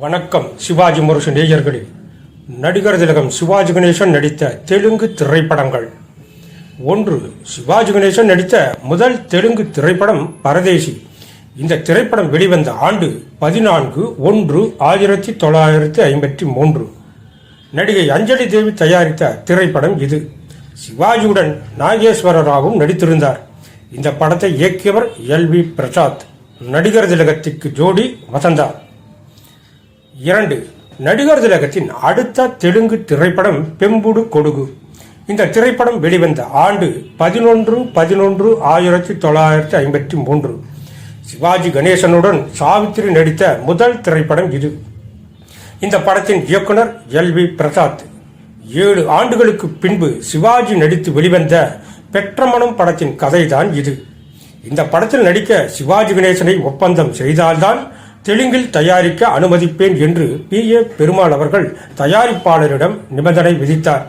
வணக்கம் சிவாஜி முரசு நேயர்களே. நடிகர் திலகம் சிவாஜி கணேசன் நடித்த தெலுங்கு திரைப்படங்கள். ஒன்று சிவாஜி கணேசன் நடித்த முதல் தெலுங்கு திரைப்படம் பரதேசி. இந்த திரைப்படம் வெளிவந்த ஆண்டு பதினான்கு ஒன்று ஆயிரத்தி தொள்ளாயிரத்தி ஐம்பத்தி மூன்று. நடிகை அஞ்சலி தேவி தயாரித்த திரைப்படம் இது. சிவாஜியுடன் நாகேஸ்வர ராவும் நடித்திருந்தார். இந்த படத்தை இயக்கியவர் எல் வி பிரசாத். நடிகர் திலகத்திற்கு ஜோடி வசந்தா. இரண்டு நடிகர் திலகத்தின் அடுத்த தெலுங்கு திரைப்படம் பெம்புடு கொடுகு. இந்த திரைப்படம் வெளிவந்த ஆண்டு பதினொன்று பதினொன்று ஆயிரத்தி தொள்ளாயிரத்தி ஐம்பத்தி மூன்று. சிவாஜி கணேசனுடன் சாவித்திரி நடித்த முதல் திரைப்படம் இது. இந்த படத்தின் இயக்குனர் எல் வி பிரசாத். ஏழு ஆண்டுகளுக்கு பின்பு சிவாஜி நடித்து வெளிவந்த பெற்றமணம் படத்தின் கதைதான் இது. இந்த படத்தில் நடிக்க சிவாஜி கணேசனை ஒப்பந்தம் செய்தால்தான் தெலுங்கில் தயாரிக்க அனுமதிப்பேன் என்று பி. ஏ. பெருமாள் அவர்கள் தயாரிப்பாளரிடம் நிபந்தனை விதித்தார்.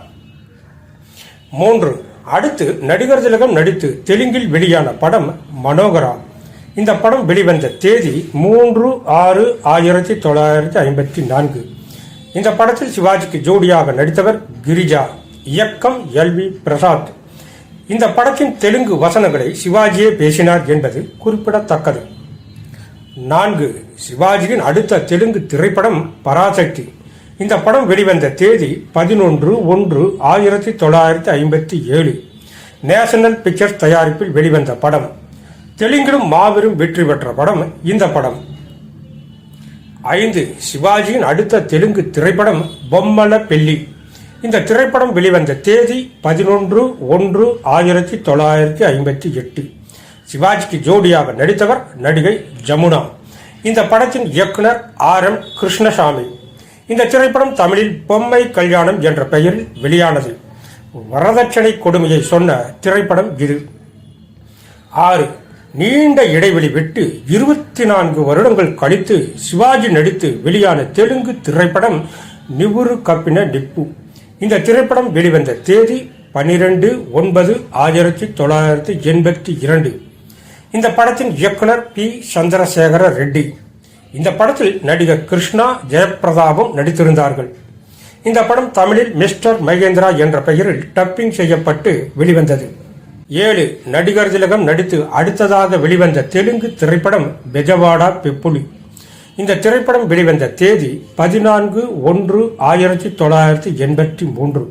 மூன்று. அடுத்து நடிகர் திலகம் நடித்து தெலுங்கில் வெளியான படம் மனோகரா. இந்த படம் வெளிவந்த தேதி மூன்று ஆறு ஆயிரத்தி தொள்ளாயிரத்தி ஐம்பத்தி நான்கு. இந்த படத்தில் சிவாஜிக்கு ஜோடியாக நடித்தவர் கிரிஜா இயக்கம் எல். வி. பிரசாத். இந்த படத்தின் தெலுங்கு வசனங்களை சிவாஜியே பேசினார் என்பது குறிப்பிடத்தக்கது. நான்கு சிவாஜியின் அடுத்த தெலுங்கு திரைப்படம் பராசக்தி. இந்த படம் வெளிவந்த தேதி பதினொன்று ஒன்று ஆயிரத்தி தொள்ளாயிரத்தி ஐம்பத்தி ஏழு. நேஷனல் பிக்சர்ஸ் தயாரிப்பில் வெளிவந்த படம். தெலுங்கிலும் மாபெரும் வெற்றி பெற்ற படம் இந்த படம். ஐந்து சிவாஜியின் அடுத்த தெலுங்கு திரைப்படம் பொம்மல பெல்லி இந்த திரைப்படம் வெளிவந்த தேதி பதினொன்று ஒன்று ஆயிரத்தி தொள்ளாயிரத்தி ஐம்பத்தி எட்டு. சிவாஜிக்கு ஜோடியாக நடித்தவர் நடிகை ஜமுனா. இந்த படத்தின் இயக்குனர் ஆர் எம் கிருஷ்ணசாமி. இந்த திரைப்படம் தமிழில் பொம்மை கல்யாணம் என்ற பெயரில் வெளியானது. வரதட்சணை கொடுமையை சொன்ன திரைப்படம் இது. ஆறு நீண்ட இடைவெளி விட்டு இருபத்தி நான்கு வருடங்கள் கழித்து சிவாஜி நடித்து வெளியான தெலுங்கு திரைப்படம் நிவுரு கப்பின நிப்பு. இந்த திரைப்படம் வெளிவந்த தேதி பனிரெண்டு ஒன்பது ஆயிரத்தி தொள்ளாயிரத்தி எண்பத்தி இரண்டு. இந்த படத்தின் இயக்குனர் பி. சந்திரசேகர ரெட்டி. இந்த படத்தில் நடிகர் கிருஷ்ணா ஜெயபிரதாவும் நடித்திருந்தார்கள். இந்த படம் தமிழில் மிஸ்டர் மகேந்திரா என்ற பெயரில் டப்பிங் செய்யப்பட்டு வெளிவந்தது. ஏழு நடிகர் திலகம் நடித்து அடுத்ததாக வெளிவந்த தெலுங்கு திரைப்படம் பெஜவாடா பெப்புலி. இந்த திரைப்படம் வெளிவந்த தேதி பதினான்கு ஒன்று ஆயிரத்தி தொள்ளாயிரத்தி எண்பத்தி மூன்று.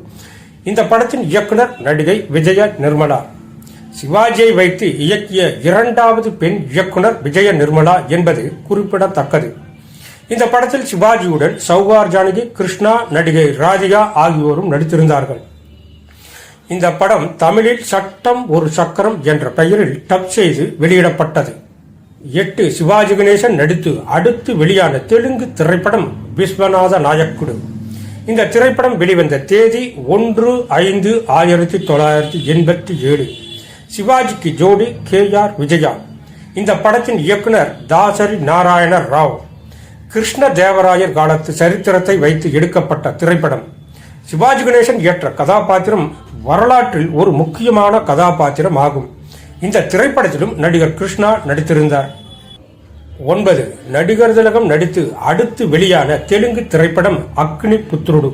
இந்த படத்தின் இயக்குனர் நடிகை விஜய நிர்மலா. சிவாஜியை வைத்து இயக்கிய இரண்டாவது பெண் இயக்குனர் விஜய நிர்மலா என்பது குறிப்பிடத்தக்கது. இந்த படத்தில் சிவாஜியுடன் சௌகார் ஜானகி கிருஷ்ணா நடிகை ராதிகா ஆகியோரும் நடித்திருந்தார்கள். இந்த படம் தமிழில் சட்டம் ஒரு சக்கரம் என்ற பெயரில் டப் செய்து வெளியிடப்பட்டது. எட்டு சிவாஜி கணேசன் நடித்து அடுத்து வெளியான தெலுங்கு திரைப்படம் விஸ்வநாத நாயக்குடு. இந்த திரைப்படம் வெளிவந்த தேதி ஒன்று ஐந்து ஆயிரத்தி தொள்ளாயிரத்தி எண்பத்தி ஏழு. சிவாஜிக்கு ஜோடி கே ஆர் விஜயா. இந்த படத்தின் இயக்குனர் தாசரி நாராயண ராவ் கிருஷ்ண தேவராயர் காலத்து சரித்திரத்தை வைத்து எடுக்கப்பட்ட திரைப்படம். சிவாஜி கணேசன் ஏற்ற கதாபாத்திரம் வரலாற்றில் ஒரு முக்கியமான கதாபாத்திரம் ஆகும். இந்த திரைப்படத்திலும் நடிகர் கிருஷ்ணா நடித்திருந்தார். ஒன்பது நடிகர் திலகம் நடித்து அடுத்து வெளியான தெலுங்கு திரைப்படம் அக்னி புத்ருடு.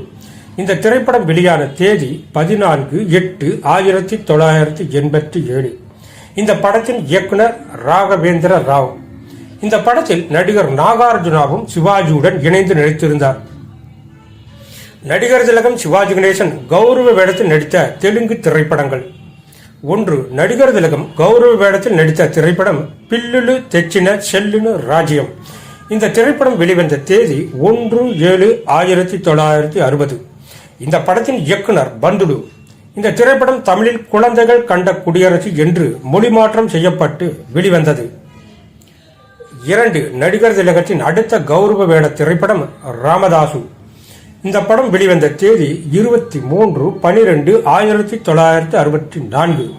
இந்த திரைப்படம் வெளியான தேதி பதினான்கு எட்டு ஆயிரத்தி தொள்ளாயிரத்தி எண்பத்தி ஏழு. இந்த படத்தின் இயக்குனர் ராகவேந்திர ராவ். இந்த படத்தில் நடிகர் நாகார்ஜுனாவும் சிவாஜியுடன் இணைந்து நடித்திருந்தார். நடிகர் திலகம் சிவாஜி கணேசன் கௌரவ வேடத்தில் நடித்த தெலுங்கு திரைப்படங்கள். ஒன்று நடிகர் திலகம் கௌரவ வேடத்தில் நடித்த திரைப்படம் பில்லுலு தெச்சின செல்லுனு ராஜ்யம். இந்த திரைப்படம் வெளிவந்த தேதி ஒன்று ஏழு ஆயிரத்தி தொள்ளாயிரத்தி அறுபது. இந்த படத்தின் இயக்குனர் பந்துலு. இந்த திரைப்படம் தமிழில் குழந்தைகள் கண்ட குடியரசு என்று மொழிமாற்றம் செய்யப்பட்டு வெளிவந்தது. இரண்டு நடிகர் திலகத்தின் அடுத்த கௌரவ வேட திரைப்படம் ராமதாசு. இந்த படம் வெளிவந்த தேதி இருபத்தி மூன்று பனிரெண்டு ஆயிரத்தி தொள்ளாயிரத்தி அறுபத்தி நான்கு.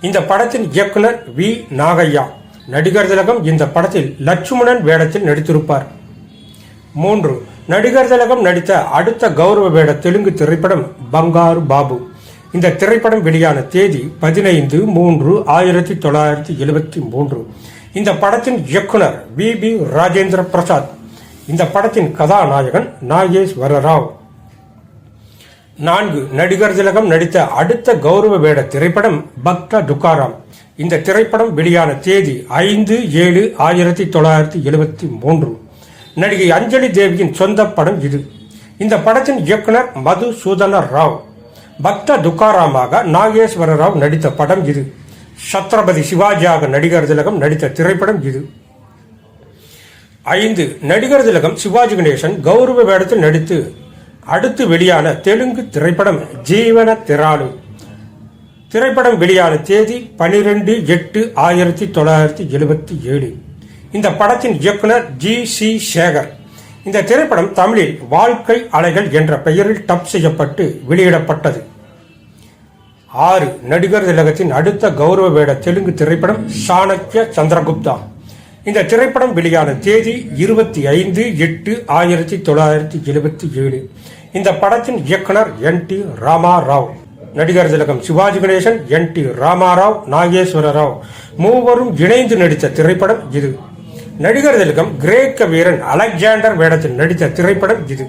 இந்த படத்தின் இயக்குனர் வி. நாகையா. நடிகர் திலகம் இந்த படத்தில் லட்சுமணன் வேடத்தில் நடித்திருப்பார். மூன்று நடிகர் திலகம் நடித்த அடுத்த கௌரவ வேட தெலுங்கு திரைப்படம் பங்காரு பாபு. இந்த திரைப்படம் வெளியான தேதி பதினைந்து மூன்று ஆயிரத்தி தொள்ளாயிரத்தி எழுபத்தி மூன்று. இந்த படத்தின் இயக்குனர் வி. பி. ராஜேந்திர பிரசாத். இந்த படத்தின் கதாநாயகன் நாகேஸ்வர ராவ் நான்கு நடிகர் திலகம் நடித்த அடுத்த கௌரவ வேட திரைப்படம் பக்த துக்காராம். இந்த திரைப்படம் வெளியான தேதி ஐந்து ஏழு ஆயிரத்தி தொள்ளாயிரத்தி எழுபத்தி மூன்று. நடிகை அஞ்சலி தேவியின் சொந்த படம் இது. இந்த படத்தின் இயக்குனர் மதுசூதன ராவ் பக்த துக்காராமாக நாகேஸ்வர ராவ் நடித்த படம் இது. சத்ரபதி சிவாஜியாக நடிகர் திலகம் நடித்த திரைப்படம் இது. ஐந்து நடிகர் திலகம் சிவாஜி கணேசன் கௌரவ வேடத்தில் நடித்து அடுத்து வெளியான தெலுங்கு திரைப்படம் ஜீவன திராளு திரைப்படம் வெளியான தேதி பனிரெண்டு எட்டு ஆயிரத்தி தொள்ளாயிரத்தி எழுபத்தி ஏழு. இந்த படத்தின் இயக்குனர் ஜி சி சேகர். இந்த திரைப்படம் தமிழில் வாழ்க்கை அலைகள் என்ற பெயரில் டப் செய்யப்பட்டு வெளியிடப்பட்டது. ஆறு நடிகர் திலகத்தின் அடுத்த கௌரவ வேட தெலுங்கு திரைப்படம் சாணக்கிய சந்திரகுப்தா இந்த திரைப்படம் வெளியான தேதி இருபத்தி ஐந்து எட்டு ஆயிரத்தி தொள்ளாயிரத்தி எழுபத்தி ஏழு. இந்த படத்தின் இயக்குனர் என் டி ராமாராவ். நடிகர் திலகம் சிவாஜி கணேசன் என் டி ராமாராவ் நாகேஸ்வர ராவ் மூவரும் இணைந்து நடித்த திரைப்படம் இது. நடிகர் திலகம் கிரேக்க வீரன் அலெக்சாண்டர் வேடத்தில் நடித்த திரைப்படம் இது.